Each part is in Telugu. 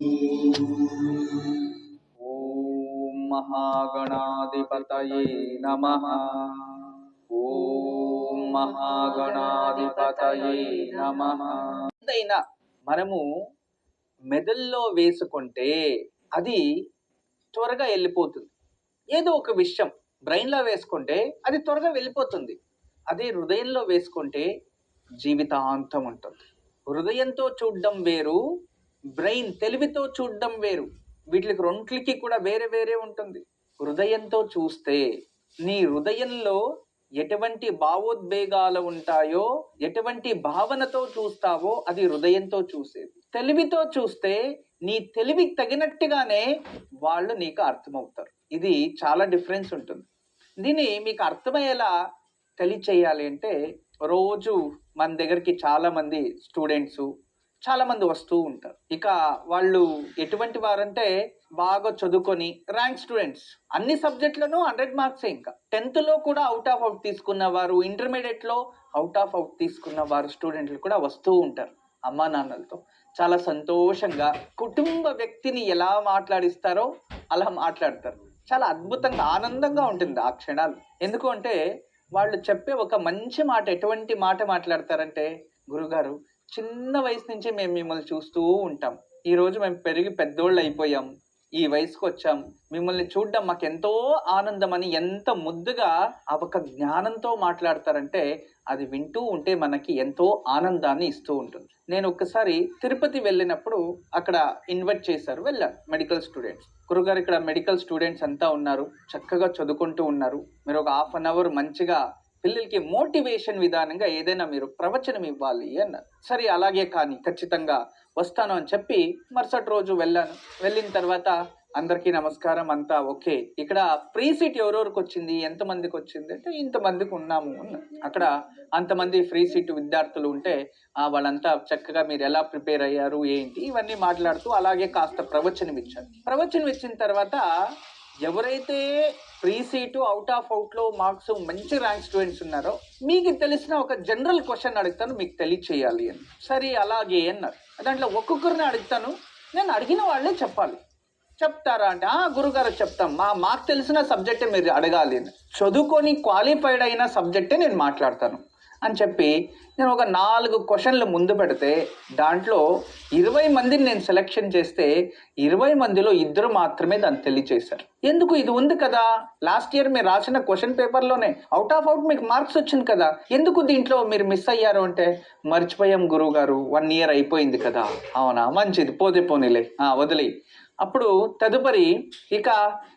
ఓం మహాగణాధిపతయే నమ. ఓం మహాగణాధిపతయే నమ. ఏదైనా మనము మెదల్లో వేసుకుంటే అది త్వరగా వెళ్ళిపోతుంది. ఏదో ఒక విషయం బ్రెయిన్లో వేసుకుంటే అది త్వరగా వెళ్ళిపోతుంది. అదే హృదయంలో వేసుకుంటే జీవితాంతం ఉంటుంది. హృదయంతో చూడడం వేరు బ్రెయిన్ తెలివితో చూడడం వేరు. వీటికి రెంట్లకి కూడా వేరే వేరే ఉంటుంది. హృదయంతో చూస్తే నీ హృదయంలో ఎటువంటి భావోద్వేగాలు ఉంటాయో ఎటువంటి భావనతో చూస్తావో అది హృదయంతో చూసేది. తెలివితో చూస్తే నీ తెలివికి తగినట్టుగానే వాళ్ళు నీకు అర్థమవుతారు. ఇది చాలా డిఫరెన్స్ ఉంటుంది. దీన్ని మీకు అర్థమయ్యేలా తెలియచేయాలి అంటే రోజు మన దగ్గరికి చాలా మంది స్టూడెంట్స్ చాలా మంది వస్తూ ఉంటారు. ఇక వాళ్ళు ఎటువంటి వారంటే బాగా చదువుకొని ర్యాంక్ స్టూడెంట్స్. అన్ని సబ్జెక్టులను హండ్రెడ్ మార్క్స్ ఇంకా. టెన్త్లో కూడా అవుట్ ఆఫ్ అవుట్ తీసుకున్న వారు ఇంటర్మీడియట్లో అవుట్ ఆఫ్ అవుట్ తీసుకున్న వారు స్టూడెంట్లు కూడా వస్తూ ఉంటారు అమ్మా నాన్నలతో. చాలా సంతోషంగా కుటుంబ వ్యక్తిని ఎలా మాట్లాడిస్తారో అలా మాట్లాడతారు. చాలా అద్భుతంగా ఆనందంగా ఉంటుంది ఆ క్షణాలు. ఎందుకు అంటే వాళ్ళు చెప్పే ఒక మంచి మాట ఎటువంటి మాట మాట్లాడతారంటే గురుగారు చిన్న వయసు నుంచి మేము మిమ్మల్ని చూస్తూ ఉంటాం. ఈ రోజు మేము పెరిగి పెద్దోళ్ళు అయిపోయాం. ఈ వయసుకు వచ్చాం. మిమ్మల్ని చూడడం మాకు ఎంతో ఆనందం అని ఎంత ముద్దుగా ఆ ఒక జ్ఞానంతో మాట్లాడతారంటే అది వింటూ ఉంటే మనకి ఎంతో ఆనందాన్ని ఇస్తూ ఉంటుంది. నేను ఒక్కసారి తిరుపతి వెళ్ళినప్పుడు అక్కడ ఇన్వైట్ చేశారు. వెళ్ళాను. మెడికల్ స్టూడెంట్స్ గురుగారు ఇక్కడ మెడికల్ స్టూడెంట్స్ అంతా ఉన్నారు. చక్కగా చదువుకుంటూ ఉన్నారు. మీరు ఒక హాఫ్ అన్ అవర్ మంచిగా పిల్లలకి మోటివేషన్ విధానంగా ఏదైనా మీరు ప్రవచనం ఇవ్వాలి అన్నారు సరే అలాగే కానీ ఖచ్చితంగా వస్తాను అని చెప్పి మరుసటి రోజు వెళ్ళాను. వెళ్ళిన తర్వాత అందరికీ నమస్కారం అంతా ఓకే. ఇక్కడ ఫ్రీ సీట్ ఎవరెవరికి వచ్చింది? ఎంతమందికి వచ్చింది? అంటే ఇంతమందికి ఉన్నాము అక్కడ అంతమంది ఫ్రీ సీట్ విద్యార్థులు ఉంటే వాళ్ళంతా చక్కగా మీరు ఎలా ప్రిపేర్ అయ్యారు ఏంటి? ఇవన్నీ మాట్లాడుతూ అలాగే కాస్త ప్రవచనం ఇచ్చారు. ప్రవచనం ఇచ్చిన తర్వాత ఎవరైతే ఫ్రీ సీటు అవుట్ ఆఫ్ అవుట్లో మార్క్స్ మంచి ర్యాంక్ స్టూడెంట్స్ ఉన్నారో మీకు తెలిసిన ఒక జనరల్ క్వశ్చన్ అడుగుతాను మీకు తెలియచేయాలి అని. సరే అలాగే అన్నారు. దాంట్లో ఒక్కొక్కరిని అడుగుతాను నేను అడిగిన వాళ్ళే చెప్పాలి. చెప్తారా అంటే ఆ గురుగారు చెప్తాం. మా మాకు తెలిసిన సబ్జెక్టే మీరు అడగాలి అని. చదువుకొని క్వాలిఫైడ్ అయిన సబ్జెక్టే నేను మాట్లాడతాను. అని చెప్పి నేను ఒక నాలుగు క్వశ్చన్లు ముందు పెడితే దాంట్లో ఇరవై మందిని నేను సెలెక్షన్ చేస్తే ఇరవై మందిలో ఇద్దరు మాత్రమే దాన్ని తెలియచేశారు. ఎందుకు ఇది ఉంది కదా? లాస్ట్ ఇయర్ మీరు రాసిన క్వశ్చన్ పేపర్లోనే అవుట్ ఆఫ్ అవుట్ మీకు మార్క్స్ వచ్చింది కదా. ఎందుకు దీంట్లో మీరు మిస్ అయ్యారు అంటే మర్చిపోయాం గురువు గారు వన్ ఇయర్ అయిపోయింది కదా. అవునా? మంచిది. పోతే పోనీలే. వదిలే అప్పుడు తదుపరి ఇక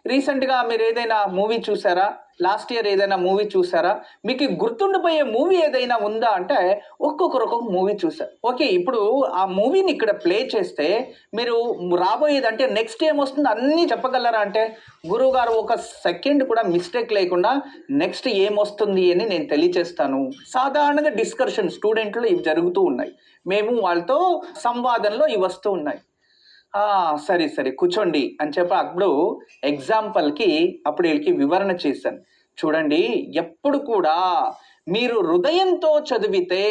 రీసెంట్గా మీరు ఏదైనా మూవీ చూసారా? లాస్ట్ ఇయర్ ఏదైనా మూవీ చూసారా? మీకు గుర్తుండిపోయే మూవీ ఏదైనా ఉందా అంటే ఒక్కొక్కరు ఒక్కొక్క మూవీ చూసారు. ఓకే ఇప్పుడు ఆ మూవీని ఇక్కడ ప్లే చేస్తే మీరు రాబోయేది అంటే నెక్స్ట్ ఏమొస్తుంది అన్నీ చెప్పగలరా అంటే? గురువుగారు ఒక సెకండ్ కూడా మిస్టేక్ లేకుండా నెక్స్ట్ ఏమొస్తుంది అని నేను తెలియచేస్తాను. సాధారణంగా డిస్కషన్ స్టూడెంట్లు ఇవి జరుగుతూ ఉన్నాయి. మేము వాళ్ళతో సంవాదంలో ఇవి వస్తూ ఉన్నాయి. సరే సరే కూర్చోండి అని చెప్పి అప్పుడు ఎగ్జాంపుల్కి అప్పుడు వీళ్ళకి వివరణ చేశాను. చూడండి ఎప్పుడు కూడా మీరు హృదయంతో చదివితే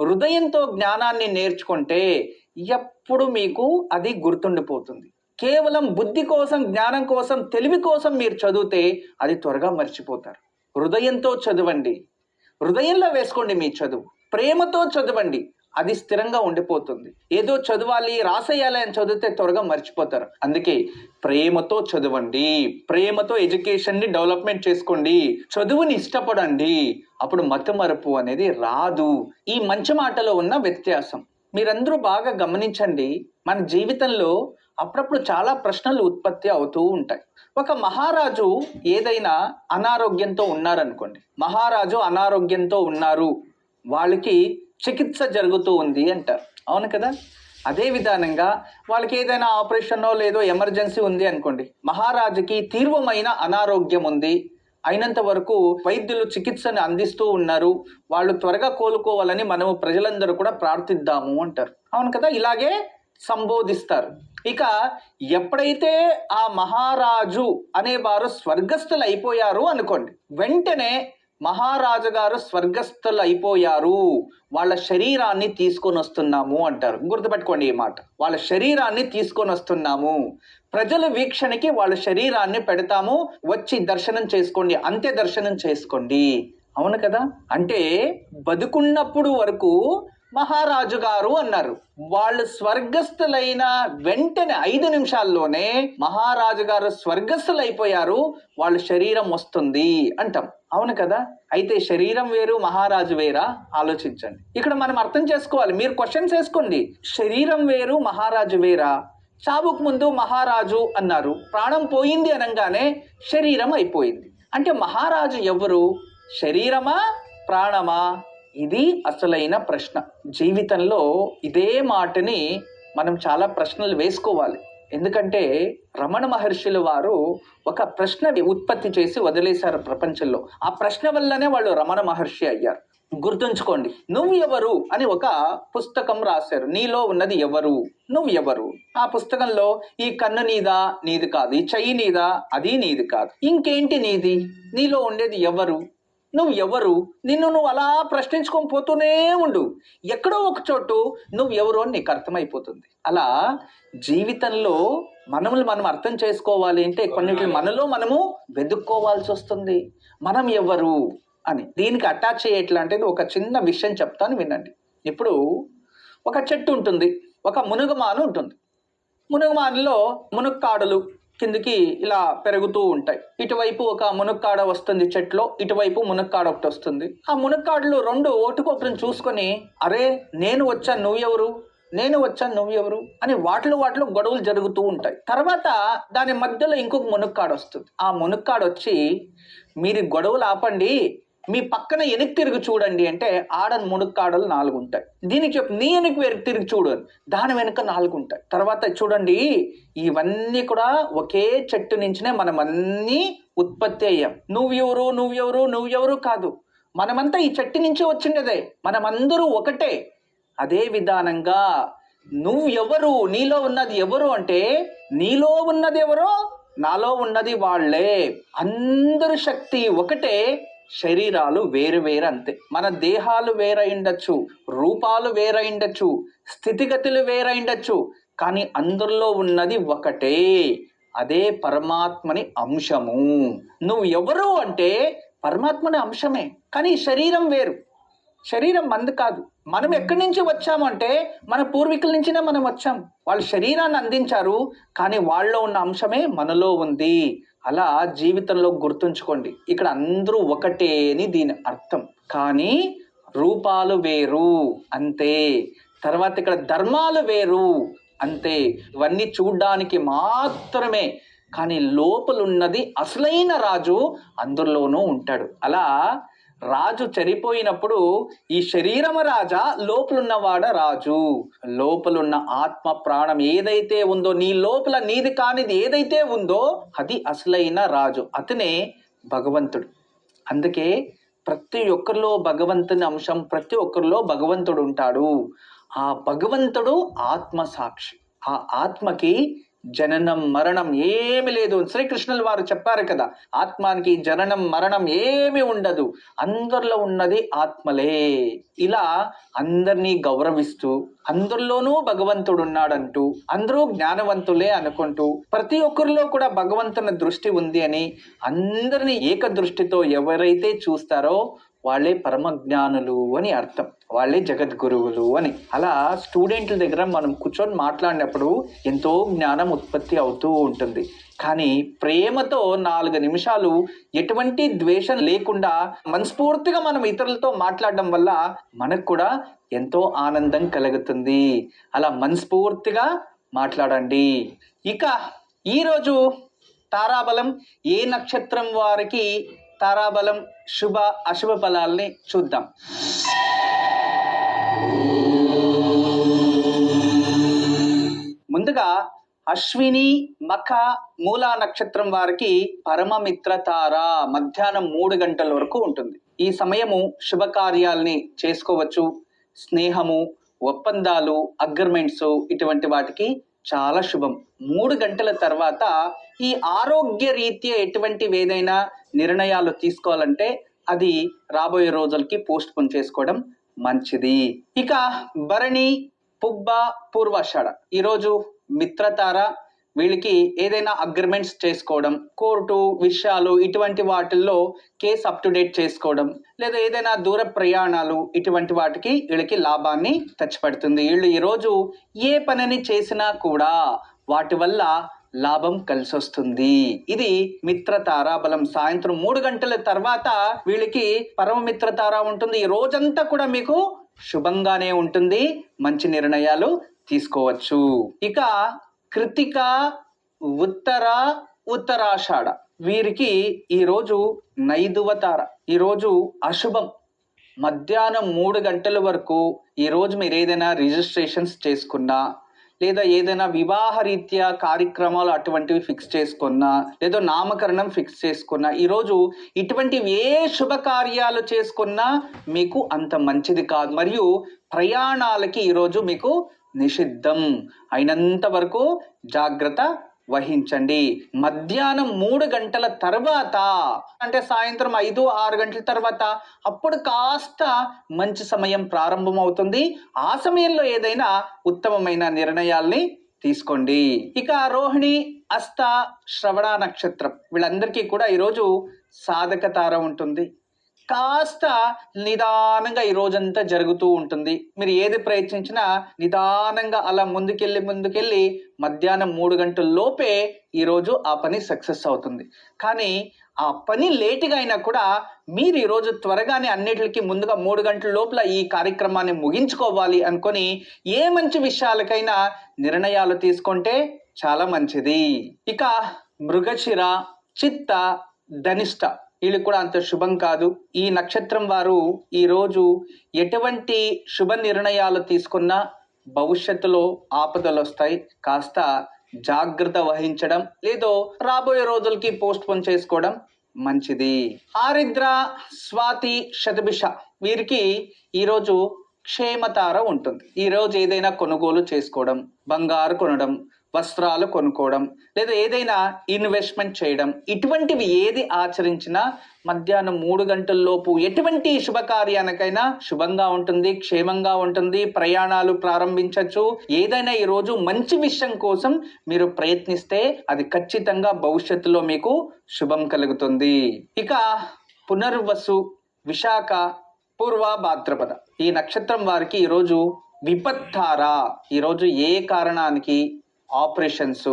హృదయంతో జ్ఞానాన్ని నేర్చుకుంటే ఎప్పుడు మీకు అది గుర్తుండిపోతుంది. కేవలం బుద్ధి కోసం జ్ఞానం కోసం తెలివి కోసం మీరు చదివితే అది త్వరగా మర్చిపోతారు. హృదయంతో చదవండి. హృదయంలో వేసుకోండి మీ చదువు. ప్రేమతో చదవండి. అది స్థిరంగా ఉండిపోతుంది. ఏదో చదవాలి రాసేయాలి అని చదివితే త్వరగా మర్చిపోతారు. అందుకే ప్రేమతో చదవండి ప్రేమతో ఎడ్యుకేషన్ని డెవలప్మెంట్ చేసుకోండి చదువుని ఇష్టపడండి. అప్పుడు మతమరుపు అనేది రాదు. ఈ మంచి మాటలో ఉన్న వ్యత్యాసం. మీరందరూ బాగా గమనించండి మన జీవితంలో అప్పుడప్పుడు చాలా ప్రశ్నలు ఉత్పత్తి అవుతూ ఉంటాయి. ఒక మహారాజు ఏదైనా అనారోగ్యంతో ఉన్నారనుకోండి. మహారాజు అనారోగ్యంతో ఉన్నారు. వాళ్ళకి చికిత్స జరుగుతూ ఉంది అంటారు. అవును కదా? అదే విధానంగా వాళ్ళకి ఏదైనా ఆపరేషనో లేదో ఎమర్జెన్సీ ఉంది అనుకోండి. మహారాజుకి తీవ్రమైన అనారోగ్యం ఉంది. అయినంత వరకు వైద్యులు చికిత్సను అందిస్తూ ఉన్నారు. వాళ్ళు త్వరగా కోలుకోవాలని మనము ప్రజలందరూ కూడా ప్రార్థిద్దాము అంటారు. అవును కదా? ఇలాగే సంబోధిస్తారు. ఇక ఎప్పుడైతే ఆ మహారాజు అనేవారు స్వర్గస్థులు అయిపోయారు అనుకోండి వెంటనే మహారాజు గారు స్వర్గస్థులు అయిపోయారు వాళ్ళ శరీరాన్ని తీసుకొని వస్తున్నాము అంటారు. గుర్తుపెట్టుకోండి ఈ మాట. వాళ్ళ శరీరాన్ని తీసుకొని వస్తున్నాము. ప్రజల వీక్షణకి వాళ్ళ శరీరాన్ని పెడతాము. వచ్చి దర్శనం చేసుకోండి. అంతే దర్శనం చేసుకోండి. అవును కదా? అంటే బతుకున్నప్పుడు వరకు మహారాజు గారు అన్నారు. వాళ్ళు స్వర్గస్థులైన వెంటనే ఐదు నిమిషాల్లోనే మహారాజు గారు స్వర్గస్థులైపోయారు. వాళ్ళ శరీరం వస్తుంది అంటాం. అవును కదా? అయితే శరీరం వేరు మహారాజు వేరా? ఆలోచించండి. ఇక్కడ మనం అర్థం చేసుకోవాలి. మీరు క్వశ్చన్స్ వేసుకోండి. శరీరం వేరు మహారాజు వేరా? చావుకు ముందు మహారాజు అన్నారు. ప్రాణం పోయింది అనగానే శరీరం అయిపోయింది. అంటే మహారాజు ఎవరు? శరీరమా? ప్రాణమా? ఇది అసలైన ప్రశ్న. జీవితంలో ఇదే మాటని మనం చాలా ప్రశ్నలు వేసుకోవాలి. ఎందుకంటే రమణ మహర్షుల వారు ఒక ప్రశ్న ఉత్పత్తి చేసి వదిలేశారు ప్రపంచంలో. ఆ ప్రశ్న వల్లనే వాళ్ళు రమణ మహర్షి అయ్యారు. గుర్తుంచుకోండి నువ్వు ఎవరు? అని ఒక పుస్తకం రాశారు. నీలో ఉన్నది ఎవరు? నువ్వు ఎవరు? ఆ పుస్తకంలో ఈ కన్ను నీదా? నీది కాదు. ఈ చెయ్యి నీదా? అది నీది కాదు. ఇంకేంటి నీది? నీలో ఉండేది ఎవరు? నువ్వు ఎవరు నిన్ను నువ్వు అలా ప్రశ్నించుకొని పోతూనే ఉండు. ఎక్కడో ఒక చోటు నువ్వు ఎవరు అని నీకు అర్థమైపోతుంది. అలా జీవితంలో మనల్ని మనం అర్థం చేసుకోవాలి అంటే కొన్నిటి మనలో మనము వెతుక్కోవాల్సి వస్తుంది. మనం ఎవరు అని. దీనికి అటాచ్ చేయట్లాంటిది ఒక చిన్న విషయం చెప్తాను వినండి. ఇప్పుడు ఒక చెట్టు ఉంటుంది. ఒక మునుగమాను ఉంటుంది. మునుగమానులో మునక్కాడలు కిందికి ఇలా పెరుగుతూ ఉంటాయి. ఇటువైపు ఒక మునక్కాడ వస్తుంది చెట్లో ఇటువైపు మునక్కాడ ఒకటి వస్తుంది. ఆ మునక్కాడలు రెండు ఓటుకొకరిని చూసుకొని అరే నేను వచ్చాను నువ్వెవరు? నేను వచ్చాను నువ్వెవరు? అని వాటిలో వాటిలో గొడవలు జరుగుతూ ఉంటాయి. తర్వాత దాని మధ్యలో ఇంకొక మునక్కాడ వస్తుంది. ఆ మునక్కాడ వచ్చి మీరు గొడవలు ఆపండి మీ పక్కన వెనక్కి తిరిగి చూడండి అంటే ఆడని మునుక్కాడలు నాలుగు ఉంటాయి దీనికి చెప్పు నీ వెనక్కి తిరిగి చూడు దాని వెనుక నాలుగు ఉంటాయి తర్వాత చూడండి ఇవన్నీ కూడా ఒకే చెట్టు నుంచినే మనం అన్నీ ఉత్పత్తి అయ్యాం. నువ్వెవరు నువ్వెవరు నువ్వెవరు కాదు. మనమంతా ఈ చెట్టు నుంచే వచ్చిండేదే. మనమందరూ ఒకటే. అదే విధానంగా నువ్వు ఎవరు నీలో ఉన్నది ఎవరు అంటే నీలో ఉన్నది ఎవరో నాలో ఉన్నది వాళ్ళే. అందరు శక్తి ఒకటే. శరీరాలు వేరు వేరు అంతే మన దేహాలు వేరైండొచ్చు రూపాలు వేరైండొచ్చు స్థితిగతులు వేరైండొచ్చు కానీ అందరిలో ఉన్నది ఒకటే అదే పరమాత్మని అంశము. నువ్వు ఎవరు అంటే పరమాత్మని అంశమే కానీ శరీరం వేరు. శరీరం మంది కాదు. మనం ఎక్కడి నుంచి వచ్చామంటే మన పూర్వీకుల నుంచినే మనం వచ్చాం. వాళ్ళు శరీరాన్ని అందించారు కానీ వాళ్ళలో ఉన్న అంశమే మనలో ఉంది. అలా జీవితంలో గుర్తుంచుకోండి. ఇక్కడ అందరూ ఒకటే అని దీని అర్థం. కానీ రూపాలు వేరు అంతే. తర్వాత ఇక్కడ ధర్మాలు వేరు అంతే. ఇవన్నీ చూడ్డానికి మాత్రమే. కానీ లోపలున్నది అసలైన రాజు అందులోనూ ఉంటాడు. అలా రాజు చనిపోయినప్పుడు ఈ శరీరమ రాజా లోపలున్నవాడ రాజు. లోపలున్న ఆత్మ ప్రాణం ఏదైతే ఉందో నీ లోపల నీది కానిది ఏదైతే ఉందో అది అసలైన రాజు. అతనే భగవంతుడు. అందుకే ప్రతి ఒక్కరిలో భగవంతుని అంశం ప్రతి ఒక్కరిలో భగవంతుడు ఉంటాడు. ఆ భగవంతుడు ఆత్మ సాక్షి ఆ ఆత్మకి జననం మరణం ఏమి లేదు. శ్రీకృష్ణుల వారు చెప్పారు కదా ఆత్మానికి జననం మరణం ఏమి ఉండదు. అందరిలో ఉన్నది ఆత్మలే. ఇలా అందరినీ గౌరవిస్తూ అందరిలోనూ భగవంతుడు ఉన్నాడంటూ అందరూ జ్ఞానవంతులే అనుకుంటూ ప్రతి ఒక్కరిలో కూడా భగవంతుని దృష్టి ఉంది అని అందరినీ ఏక దృష్టితో ఎవరైతే చూస్తారో వాళ్ళే పరమ జ్ఞానులు అని అర్థం. వాళ్ళే జగద్గురువులు అని. అలా స్టూడెంట్ల దగ్గర మనం కూర్చొని మాట్లాడినప్పుడు ఎంతో జ్ఞానం ఉత్పత్తి అవుతూ ఉంటుంది. కానీ ప్రేమతో నాలుగు నిమిషాలు ఎటువంటి ద్వేషం లేకుండా మనస్ఫూర్తిగా మనం ఇతరులతో మాట్లాడడం వల్ల మనకు కూడా ఎంతో ఆనందం కలుగుతుంది. అలా మనస్ఫూర్తిగా మాట్లాడండి. ఇక ఈరోజు తారాబలం ఏ నక్షత్రం వారికి తారాబలం శుభ అశుభ ఫలాల్ని చూద్దాం. ముందుగా అశ్విని మఖ మూలా నక్షత్రం వారికి పరమమిత్రతార మధ్యాహ్నం మూడు గంటల వరకు ఉంటుంది. ఈ సమయము శుభకార్యాల్ని చేసుకోవచ్చు. స్నేహము ఒప్పందాలు అగ్రిమెంట్స్ ఇటువంటి వాటికి చాలా శుభం. మూడు గంటల తర్వాత ఈ ఆరోగ్య రీత్యా ఎటువంటి ఏదైనా నిర్ణయాలు తీసుకోవాలంటే అది రాబోయే రోజులకి పోస్ట్ పోన్ చేసుకోవడం మంచిది. ఇక భరణి పుబ్బ పూర్వాషాఢ. ఈరోజు మిత్రతార వీళ్ళకి ఏదైనా అగ్రిమెంట్స్ చేసుకోవడం కోర్టు విషయాలు ఇటువంటి వాటిల్లో కేసు అప్ టు డేట్ చేసుకోవడం లేదా ఏదైనా దూర ప్రయాణాలు ఇటువంటి వాటికి వీళ్ళకి లాభాన్ని తెచ్చిపెడుతుంది. వీళ్ళు ఈరోజు ఏ పనిని చేసినా కూడా వాటి వల్ల లాభం కలిసి వస్తుంది ఇది మిత్ర తారాబలం సాయంత్రం మూడు గంటల తర్వాత వీళ్ళకి పరమ మిత్ర తార ఉంటుంది. ఈ రోజంతా కూడా మీకు శుభంగానే ఉంటుంది. మంచి నిర్ణయాలు తీసుకోవచ్చు. ఇక కృతిక ఉత్తర ఉత్తరాషాఢ. వీరికి ఈరోజు నైదువతార. ఈరోజు అశుభం. మధ్యాహ్నం మూడు గంటల వరకు ఈరోజు మీరు ఏదైనా రిజిస్ట్రేషన్స్ చేసుకున్నా లేదా ఏదైనా వివాహ రీత్యా కార్యక్రమాలు అటువంటివి ఫిక్స్ చేసుకున్నా లేదా నామకరణం ఫిక్స్ చేసుకున్నా ఈరోజు ఇటువంటివి ఏ శుభకార్యాలు చేసుకున్నా మీకు అంత మంచిది కాదు. మరియు ప్రయాణాలకి ఈరోజు మీకు నిషిద్ధం అయినంత వరకు జాగ్రత్త వహించండి. మధ్యాహ్నం మూడు గంటల తర్వాత అంటే సాయంత్రం ఐదు ఆరు గంటల తర్వాత అప్పుడు కాస్త మంచి సమయం ప్రారంభమవుతుంది. ఆ సమయంలో ఏదైనా ఉత్తమమైన నిర్ణయాల్ని తీసుకోండి. ఇక రోహిణి అస్త శ్రవణ నక్షత్రం. వీళ్ళందరికీ కూడా ఈరోజు సాధక తార ఉంటుంది. కాస్త నిదానంగా ఈ రోజంతా జరుగుతూ ఉంటుంది. మీరు ఏది ప్రయత్నించినా నిదానంగా అలా ముందుకెళ్ళి ముందుకెళ్ళి మధ్యాహ్నం మూడు గంటల లోపే ఈరోజు ఆ పని సక్సెస్ అవుతుంది. కానీ ఆ పని లేటుగా అయినా కూడా మీరు ఈరోజు త్వరగానే అన్నిటికీ ముందుగా మూడు గంటల లోపల ఈ కార్యక్రమాన్ని ముగించుకోవాలి అనుకొని ఏ మంచి విషయాలకైనా నిర్ణయాలు తీసుకుంటే చాలా మంచిది. ఇక మృగశిర చిత్త ధనిష్ట వీళ్ళు కూడా అంత శుభం కాదు. ఈ నక్షత్రం వారు ఈరోజు ఎటువంటి శుభ నిర్ణయాలు తీసుకున్నా భవిష్యత్తులో ఆపదలు వస్తాయి. కాస్త జాగ్రత్త వహించడం లేదో రాబోయే రోజులకి పోస్ట్ పోన్ చేసుకోవడం మంచిది. ఆరిద్ర స్వాతి శతభిష వీరికి ఈరోజు క్షేమతార ఉంటుంది. ఈరోజు ఏదైనా కొనుగోలు చేసుకోవడం బంగారు కొనడం వస్త్రాలు కొనుక్కోవడం లేదా ఏదైనా ఇన్వెస్ట్మెంట్ చేయడం ఇటువంటివి ఏది ఆచరించినా మధ్యాహ్నం మూడు గంటల్లోపు ఎటువంటి శుభకార్యానికైనా శుభంగా ఉంటుంది క్షేమంగా ఉంటుంది ప్రయాణాలు ప్రారంభించవచ్చు. ఏదైనా ఈరోజు మంచి విషయం కోసం మీరు ప్రయత్నిస్తే అది ఖచ్చితంగా భవిష్యత్తులో మీకు శుభం కలుగుతుంది. ఇక పునర్వసు విశాఖ పూర్వ భాద్రపద ఈ నక్షత్రం వారికి ఈరోజు విపత్తార? ఈరోజు ఏ కారణానికి ఆపరేషన్స్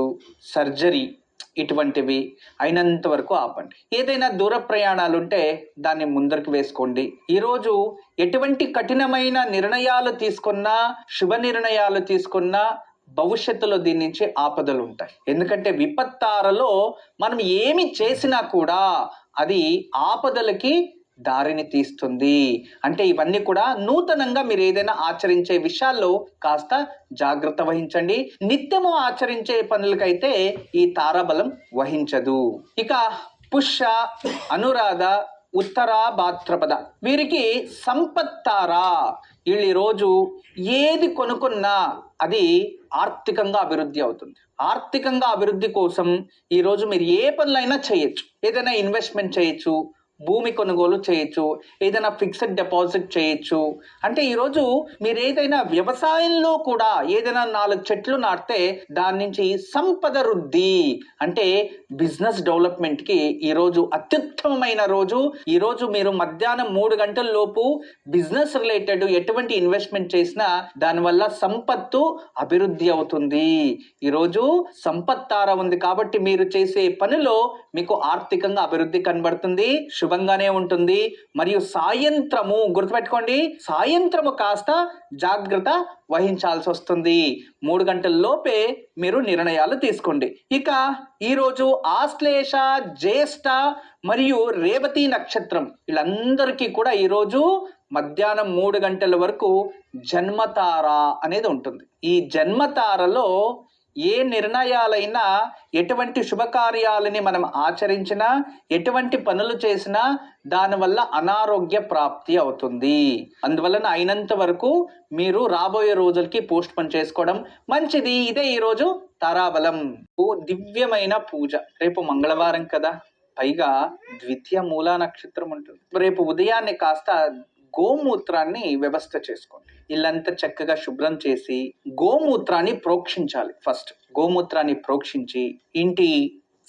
సర్జరీ ఇటువంటివి అయినంత వరకు ఆపండి. ఏదైనా దూర ప్రయాణాలు ఉంటే దాన్ని ముందరికి వేసుకోండి. ఈరోజు ఎటువంటి కఠినమైన నిర్ణయాలు తీసుకున్నా శుభ నిర్ణయాలు తీసుకున్నా భవిష్యత్తులో దీని నుంచి ఆపదలు ఉంటాయి. ఎందుకంటే విపత్తారలో మనం ఏమి చేసినా కూడా అది ఆపదలకి దారిని తీస్తుంది. అంటే ఇవన్నీ కూడా నూతనంగా మీరు ఏదైనా ఆచరించే విషయాల్లో కాస్త జాగ్రత్త వహించండి. నిత్యము ఆచరించే పనులకైతే ఈ తారాబలం వహించదు. ఇక పుష్య అనురాధ ఉత్తరా భాద్రపద. వీరికి సంపత్తారా వీళ్ళు ఈరోజు ఏది కొనుక్కున్నా అది ఆర్థికంగా అభివృద్ధి అవుతుంది. ఆర్థికంగా అభివృద్ధి కోసం ఈరోజు మీరు ఏ పనులైనా చేయొచ్చు. ఏదైనా ఇన్వెస్ట్మెంట్ చేయొచ్చు. భూమి కొనుగోలు చేయొచ్చు ఏదైనా ఫిక్స్డ్ డిపాజిట్ చేయొచ్చు. అంటే ఈరోజు మీరు ఏదైనా వ్యవసాయంలో కూడా ఏదైనా నాలుగు చెట్లు నాటితే దాని నుంచి సంపద వృద్ధి. అంటే బిజినెస్ డెవలప్మెంట్కి ఈరోజు అత్యుత్తమమైన రోజు. ఈరోజు మీరు మధ్యాహ్నం మూడు గంటల లోపు బిజినెస్ రిలేటెడ్ ఎటువంటి ఇన్వెస్ట్మెంట్ చేసినా దానివల్ల సంపత్తు అభివృద్ధి అవుతుంది. ఈరోజు సంపత్తార ఉంది కాబట్టి మీరు చేసే పనిలో మీకు ఆర్థికంగా అభివృద్ధి కనబడుతుంది. శుభంగానే ఉంటుంది. మరియు సాయంత్రము గుర్తుపెట్టుకోండి సాయంత్రము కాస్త జాగ్రత్త వహించాల్సి వస్తుంది. మూడు గంటల లోపే మీరు నిర్ణయాలు తీసుకోండి. ఇక ఈరోజు ఆశ్లేష జ్యేష్ఠ మరియు రేవతి నక్షత్రం వీళ్ళందరికీ కూడా ఈరోజు మధ్యాహ్నం మూడు గంటల వరకు జన్మతార అనేది ఉంటుంది. ఈ జన్మతారలో ఏ నిర్ణయాలైనా ఎటువంటి శుభకార్యాలని మనం ఆచరించినా ఎటువంటి పనులు చేసినా దానివల్ల అనారోగ్య ప్రాప్తి అవుతుంది. అందువలన అయినంత వరకు మీరు రాబోయే రోజులకి పోస్ట్ పని చేసుకోవడం మంచిది. ఇదే ఈరోజు తారాబలం. ఓ దివ్యమైన పూజ. రేపు మంగళవారం కదా. పైగా ద్వితీయ మూలా నక్షత్రం ఉంటుంది. రేపు ఉదయాన్నే కాస్త గోమూత్రాన్ని వ్యవస్థ చేసుకోండి. ఇల్లంతా చక్కగా శుభ్రం చేసి గోమూత్రాన్ని ప్రోక్షించాలి. ఫస్ట్ గోమూత్రాన్ని ప్రోక్షించి ఇంటి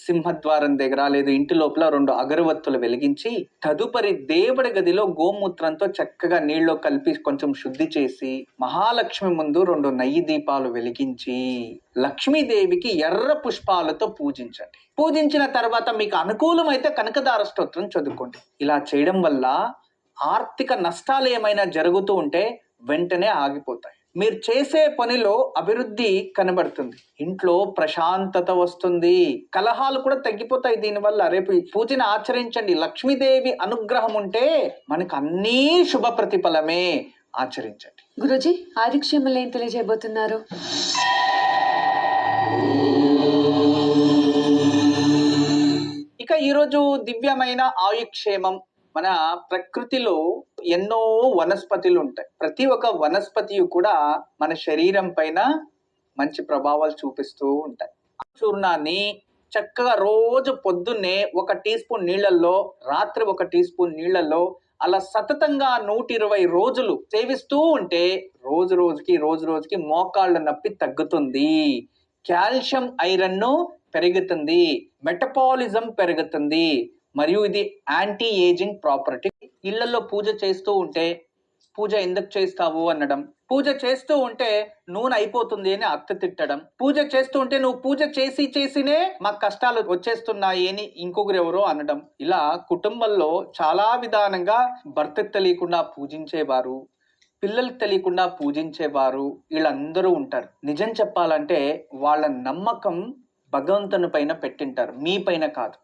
సింహద్వారం దగ్గర లేదు ఇంటి లోపల రెండు అగరవత్తులు వెలిగించి తదుపరి దేవుడి గదిలో గోమూత్రంతో చక్కగా నీళ్ళలో కలిపి కొంచెం శుద్ధి చేసి మహాలక్ష్మి ముందు రెండు నయ్యి దీపాలు వెలిగించి లక్ష్మీదేవికి ఎర్ర పుష్పాలతో పూజించండి. పూజించిన తర్వాత మీకు అనుకూలమైతే కనకదార స్తోత్రం చదువుకోండి. ఇలా చేయడం వల్ల ఆర్థిక నష్టాలు ఏమైనా జరుగుతూ ఉంటే వెంటనే ఆగిపోతాయి. మీరు చేసే పనిలో అభివృద్ధి కనబడుతుంది. ఇంట్లో ప్రశాంతత వస్తుంది. కలహాలు కూడా తగ్గిపోతాయి దీనివల్ల. రేపు పూజను ఆచరించండి. లక్ష్మీదేవి అనుగ్రహం ఉంటే మనకు అన్నీ శుభ ప్రతిఫలమే ఆచరించండి. గురుజీ ఆదిక్షేమలు ఏం తెలియజేయబోతున్నారు? ఇక ఈరోజు దివ్యమైన ఆయుక్షేమం మన ప్రకృతిలో ఎన్నో వనస్పతులు ఉంటాయి. ప్రతి ఒక్క వనస్పతి కూడా మన శరీరం పైన మంచి ప్రభావాలు చూపిస్తూ ఉంటాయి. చూర్ణాన్ని చక్కగా రోజు పొద్దున్నే ఒక టీ స్పూన్ నీళ్ళల్లో రాత్రి ఒక టీ స్పూన్ నీళ్ళల్లో అలా సతతంగా నూట ఇరవై రోజులు సేవిస్తూ ఉంటే రోజు రోజుకి రోజు రోజుకి మోకాళ్ళ నొప్పి తగ్గుతుంది. కాల్షియం ఐరన్ను పెరుగుతుంది. మెటబాలిజం పెరుగుతుంది. మరియు ఇది యాంటీ ఏజింగ్ ప్రాపర్టీ ఇళ్ళలో పూజ చేస్తూ ఉంటే పూజ ఎందుకు చేస్తావు అనడం. పూజ చేస్తూ ఉంటే నూనె అయిపోతుంది అని అత్త తిట్టడం. పూజ చేస్తూ ఉంటే నువ్వు పూజ చేసి చేసినే మాకు కష్టాలు వచ్చేస్తున్నాయి అని ఇంకొకరు ఎవరో అనడం. ఇలా కుటుంబంలో చాలా విధానంగా భర్తకు తెలియకుండా పూజించేవారు పిల్లలకు తెలియకుండా పూజించేవారు వీళ్ళందరూ ఉంటారు. నిజం చెప్పాలంటే వాళ్ళ నమ్మకం భగవంతుని పైన పెట్టింటారు. మీ పైన కాదు.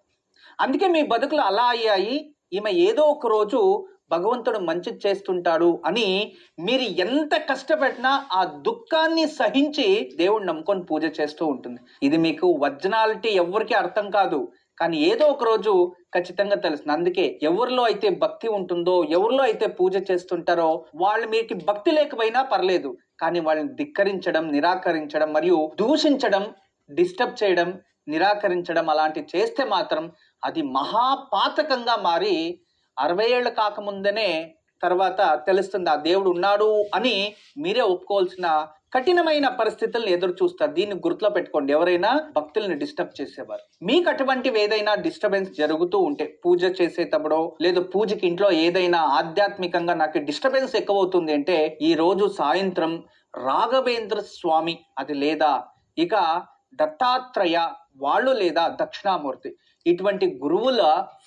అందుకే మీ బతుకులు అలా అయ్యాయి. ఈమె ఏదో ఒక రోజు భగవంతుడు మంచి చేస్తుంటాడు అని మీరు ఎంత కష్టపెట్టినా ఆ దుఃఖాన్ని సహించి దేవుడు నమ్ముకొని పూజ చేస్తూ ఉంటుంది. ఇది మీకు వర్జనాలిటీ ఎవరికి అర్థం కాదు. కానీ ఏదో ఒక రోజు ఖచ్చితంగా తెలుస్తుంది. అందుకే ఎవరిలో అయితే భక్తి ఉంటుందో ఎవరిలో అయితే పూజ చేస్తుంటారో వాళ్ళు మీకు భక్తి లేకపోయినా పర్లేదు. కానీ వాళ్ళని ధిక్కరించడం నిరాకరించడం మరియు దూషించడం డిస్టర్బ్ చేయడం నిరాకరించడం అలాంటివి చేస్తే మాత్రం అది మహాపాతకంగా మారి అరవై ఏళ్ళు కాకముందనే తర్వాత తెలుస్తుంది ఆ దేవుడు ఉన్నాడు అని మీరే ఒప్పుకోవాల్సిన కఠినమైన పరిస్థితులను ఎదురు చూస్తారు. దీన్ని గుర్తులో పెట్టుకోండి. ఎవరైనా భక్తుల్ని డిస్టర్బ్ చేసేవారు. మీకు అటువంటివి ఏదైనా డిస్టర్బెన్స్ జరుగుతూ ఉంటే పూజ చేసేటప్పుడో లేదా పూజకి ఇంట్లో ఏదైనా ఆధ్యాత్మికంగా నాకు డిస్టర్బెన్స్ ఎక్కువ అవుతుంది అంటే ఈ రోజు సాయంత్రం రాఘవేంద్ర స్వామి అది లేదా ఇక దత్తాత్రేయ వాళ్ళు లేదా దక్షిణామూర్తి ఇటువంటి గురువుల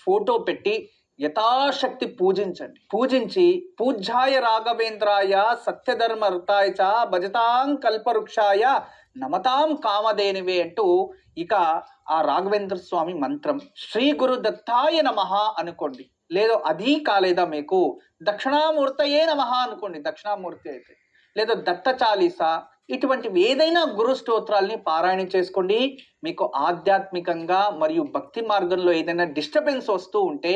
ఫోటో పెట్టి యథాశక్తి పూజించండి. పూజించి పూజ్యాయ రాఘవేంద్రాయ సత్యధర్మ ఋతాయ చ భజతాం కల్పవృక్షాయ నమతాం కామధేనివే అంటూ ఇక ఆ రాఘవేంద్ర స్వామి మంత్రం శ్రీ గురు దత్తాయ నమః అనుకోండి. లేదో అది కాలేదా మీకు? దక్షిణామూర్తయే నమ అనుకోండి. దక్షిణామూర్తి అయితే. లేదా దత్త చాలీస? ఇటువంటివి ఏదైనా గురు స్తోత్రాల్ని పారాయణ చేసుకోండి. మీకు ఆధ్యాత్మికంగా మరియు భక్తి మార్గంలో ఏదైనా డిస్టర్బెన్స్ వస్తూ ఉంటే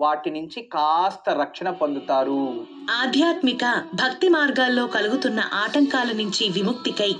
వాటి నుంచి కాస్త రక్షణ పొందుతారు. ఆధ్యాత్మిక భక్తి మార్గాల్లో కలుగుతున్న ఆటంకాల నుంచి విముక్తికై